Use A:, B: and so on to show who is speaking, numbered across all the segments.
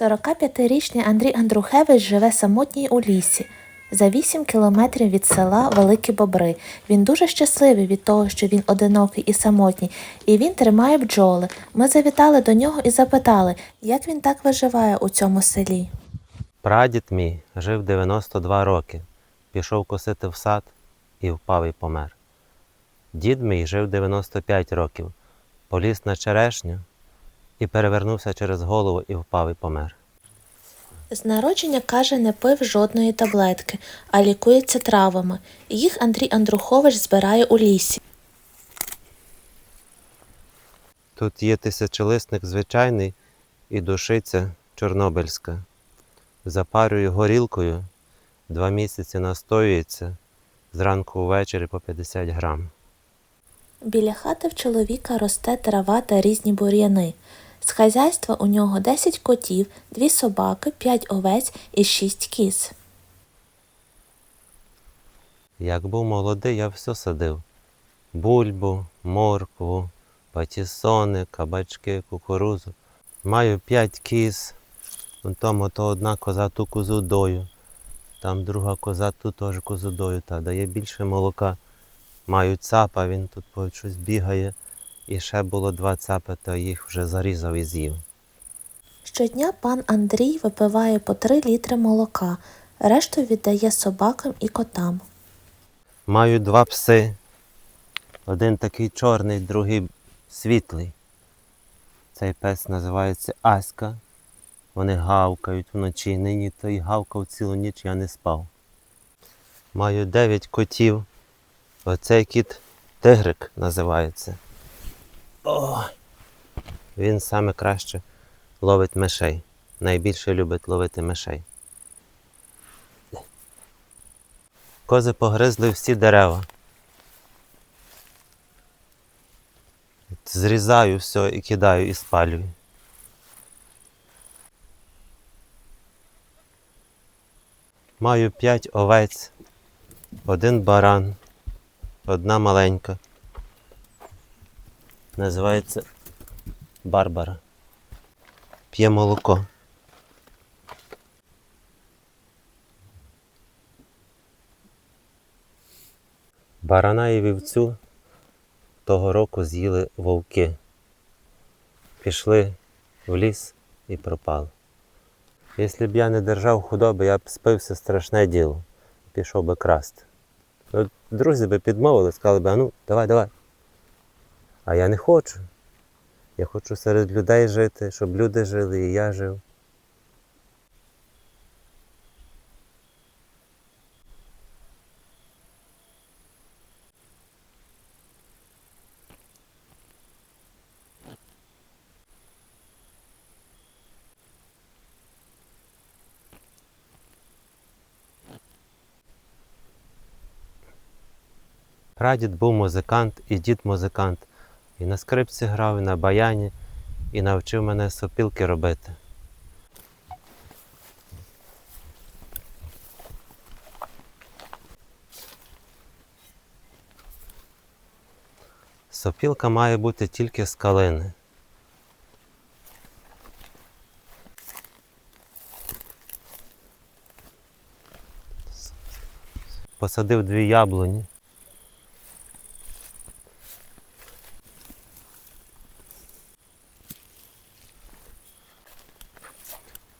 A: 45-річний Андрій Андрухевич живе самотній у лісі. За 8 кілометрів від села Великі Бобри. Він дуже щасливий від того, що він одинокий і самотній, і він тримає бджоли. Ми завітали до нього і запитали, як він так виживає у цьому селі.
B: Прадід мій жив 92 роки, пішов косити в сад і впав і помер. Дід мій жив 95 років, поліз на черешню і перевернувся через голову і впав і помер.
A: З народження каже, не пив жодної таблетки, а лікується травами. Їх Андрій Андрухович збирає у лісі.
B: Тут є тисячолисник звичайний і душиця чорнобильська. Запарюю горілкою, два місяці настоюється, зранку ввечері по 50 грам.
A: Біля хати в чоловіка росте трава та різні бур'яни. З хазяйства у нього 10 котів, 2 собаки, 5 овець і 6 кіз.
B: Як був молодий, я все садив: бульбу, моркву, патісони, кабачки, кукурузу. Маю п'ять кіз. Вон Тому то одна коза ту козу дою. Там друга коза ту теж козу дою, та дає більше молока. Маю цапа, він тут по щось бігає. І ще було два цапи, то їх вже зарізав і з'їв.
A: Щодня пан Андрій випиває по 3 літри молока, решту віддає собакам і котам.
B: Маю два пси. Один такий чорний, другий світлий. Цей пес називається Аська. Вони гавкають вночі. Нині той гавкав цілу ніч, я не спав. Маю дев'ять котів. Оцей кіт тигрик називається. О! Він саме краще ловить мишей. Найбільше любить ловити мишей. Кози погризли всі дерева. Зрізаю все і кидаю і спалюю. Маю п'ять овець, один баран, одна маленька. Називається Барбара. П'є молоко. Барана і вівцю того року з'їли вовки. Пішли в ліс і пропали. Якщо б я не держав худоби, я б спився страшне діло. Пішов би красти. Друзі би підмовили, сказали б, а ну, давай, давай. А я не хочу. Я хочу серед людей жити, щоб люди жили і я жив. Прадід був музикант і дід музикант. І на скрипці грав, і на баяні, і навчив мене сопілки робити. Сопілка має бути тільки з калини. Посадив дві яблуні.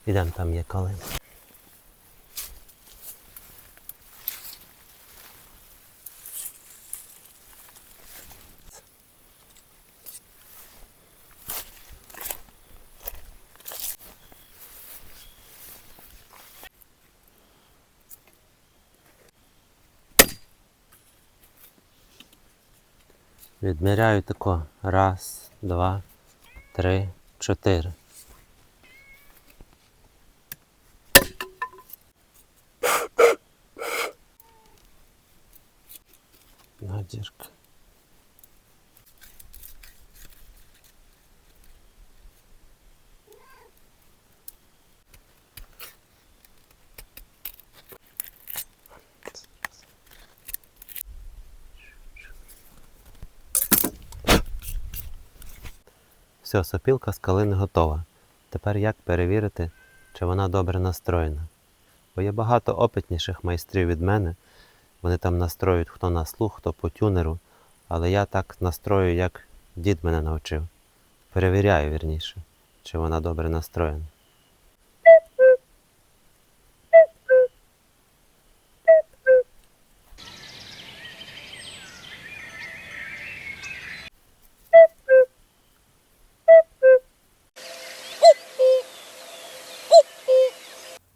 B: Ідемо там є калина. Відміряю тако. Раз, два, три, чотири. Надірка. Все, сопілка з калини готова. Тепер як перевірити, чи вона добре настроєна. Бо є багато опитніших майстрів від мене. Вони там настроюють хто на слух, хто по тюнеру, але я так настрою, як дід мене навчив. Перевіряю вірніше, чи вона добре настроєна.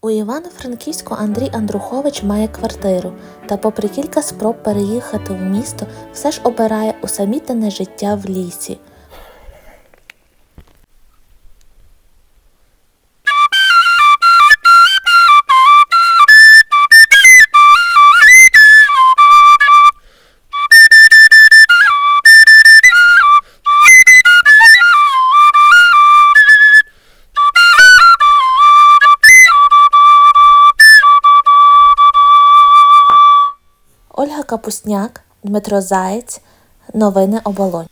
A: У Івано-Франківську Андрій Андрухович має квартиру та, попри кілька спроб переїхати в місто, все ж обирає усамітнене життя в лісі. Капусняк, Дмитро Заєць. Новини оболонь.